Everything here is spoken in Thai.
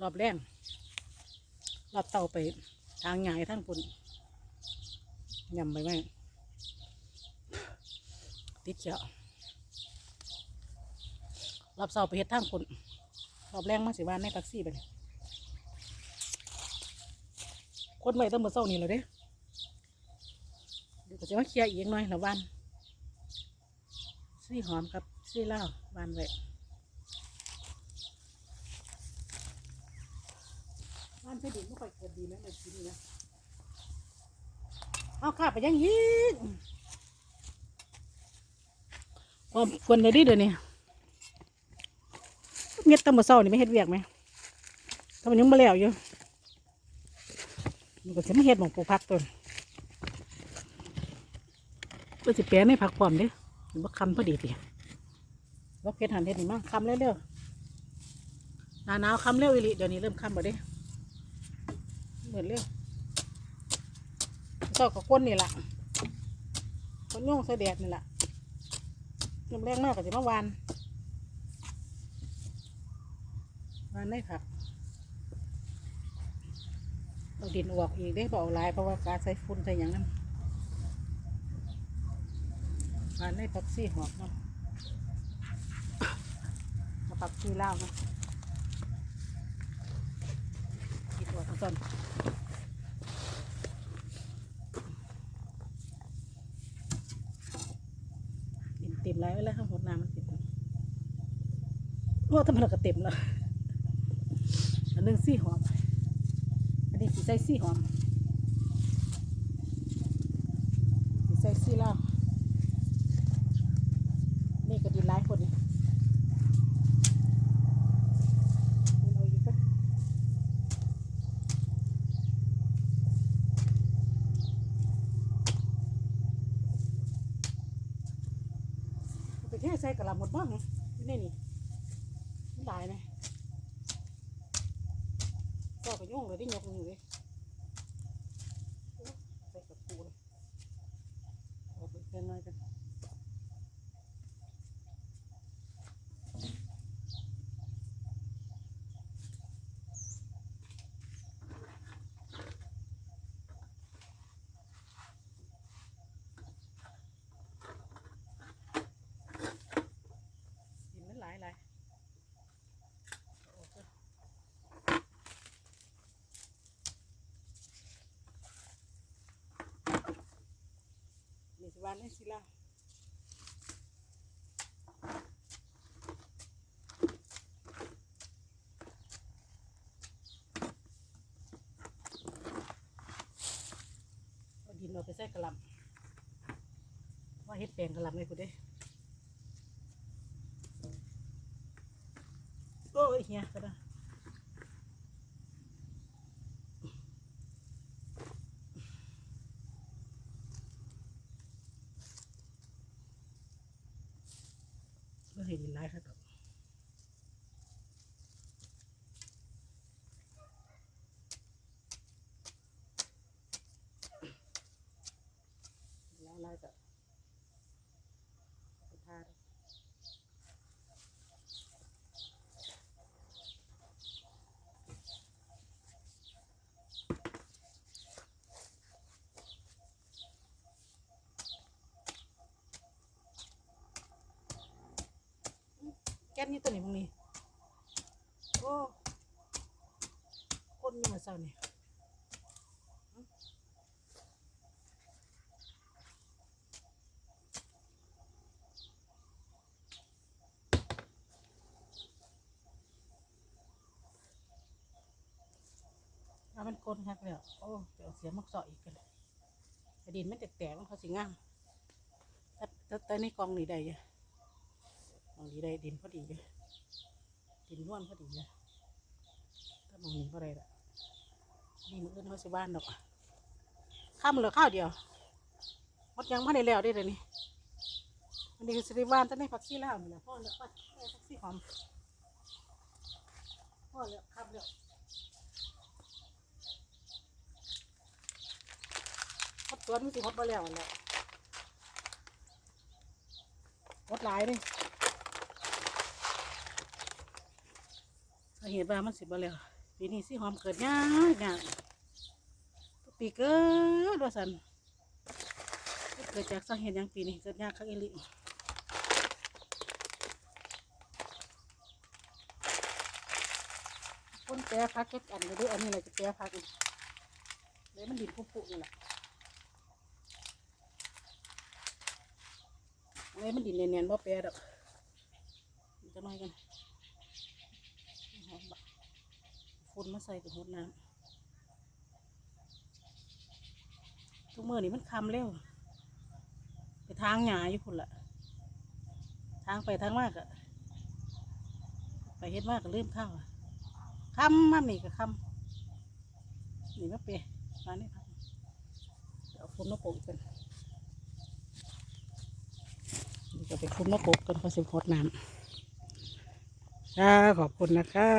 รอบแรงรอบเต่าไปทางใหญ่ทางปุ่นยำไปไหมติดเขียวรอบเสาไปเฮ็ดทางปุ่นรอบแรงมาสิวานในแท็กซี่ไปเลยคนไว้ตั้งแต่เช้านี่เลยเด้เดี๋ยวจะมาเคลียร์อีกหน่อยละวันซี่หอมกับซี่เหล้าวานไว้ บ้านเสดินไม่ค่อยเกิดดีนะในที่นี้นะเอาข้าไปยังยีกความควรเลยดิเดี๋ยวนี้เงียบตั้งแต่เช้านี่ไม่เฮ็ดเวียกไหมทำไมยังม่แล้วอยู่มันก็จะไม่เฮ็ดหมองปลูกผักตัวก็จะแปลในผักปลอมเด้หรือว่าคำพอดีทีว่าเพชรหันเฮ็ดนี่มั่งคำเร็วๆหนาหนาวคำเร็วอีหลีเดี๋ยวนี้เริ่มคำบ่ได้ เหมือนเรื่องก็กับก้นนี่แหละคนโย่งใส่แดดนี่แหละน้ำแรงมากก็จะมาวานวานได้ผักเอาดินออกอีกได้บอกลายเพราะว่าการใส่ฝุ่นใส่อย่างนั้นวานได้ผักซี่หอกนาะผักซี่ลานะกินออกก่อน เต็มเต็มแล้วแล้วข้างหดน้ำมันติดว่าทำไมเราก็เต็มแล้วอันนึงซี่หอม อันนี้สีใส่ซี่หอมสีใส่ซี่ล้าวก็ดีหลายคนนี่เอาอีกก็ ไปแค่ใส่กระลาหมดบ้างนี่นี่นี่ไมันหลายนะก็กระยุ่งเลยได้ยกอยู่เลยใส่กระปูเลยเอาไปเพียงน้อยกันดินมันหลายหลายเอาออกก่อนนี่สิ วันนี่สิล่ะดินเราไปใส่กระลำว่าเฮ็ดแปลงกระลำเลยคุณเด้โอ้ยเฮียก็ได้ ให้ดินไลายครับแล้วหลายก็ไปทาด้วยแก๊สนี่ตัวนี้มึงนี่โอ้คนยังมาเศร้านี่เอามันคนคักเลยโอ้เดี๋ยวเสียมักเสาะอีกกันแต่ดินมันแตกๆมันเขาสิงามแต่แต่ในกองนี่ได้ยัง องนี้ได้ดินพอดีเลยดินร่วนพอดีเลยถ้ามองนี้พอได้ละนี่มืออื่นเขาสิบ้านดอกข้ามเหลือข้าวเดียวมดยังไม่ได้แล้วได้เลยนี่อันนี้คือสิริบ้านแต่ในผักชีลาวนี่แหละพ่อเลือกไปได้ผักชีหอมพ่อเลือกข้ามเลือกฮดตัวมันสิฮดบ่แล้วนั่นแหละฮดหลายเลยสา เหตุว่ามันสิบ่แล้วปีนี้สิหอมเกิดยากยากทุกปีเกิดว่าสันเกิดจากสาเหตุยังปีนี้เกิดยากคักอีหลิคนแปรพักเก็บอันเลยด้วยอันนี้แหละจะแปรพักอีกเลยมันดินผุๆนี่แหละเลยมันดินเนียนๆบ่แปรดอกจะน้อยกัน หอมบะ ฝุ่นมาใส่กับหดน้ำทุกมื่อนี่มันคำเร็ว ไปทางหยาอยู่พุ่นละทางไปทางมากอะไปเฮ็ดมากก็ลืมข้าวคำมานี่ก็คำนี่มาเปะมานี่ครับเดี๋ยวเอาฝุ่นมาโปะกันนี่ก็ไปฝุ่นมาโปะกันพอสิหดน้ำค่ะขอบคุณนะคะ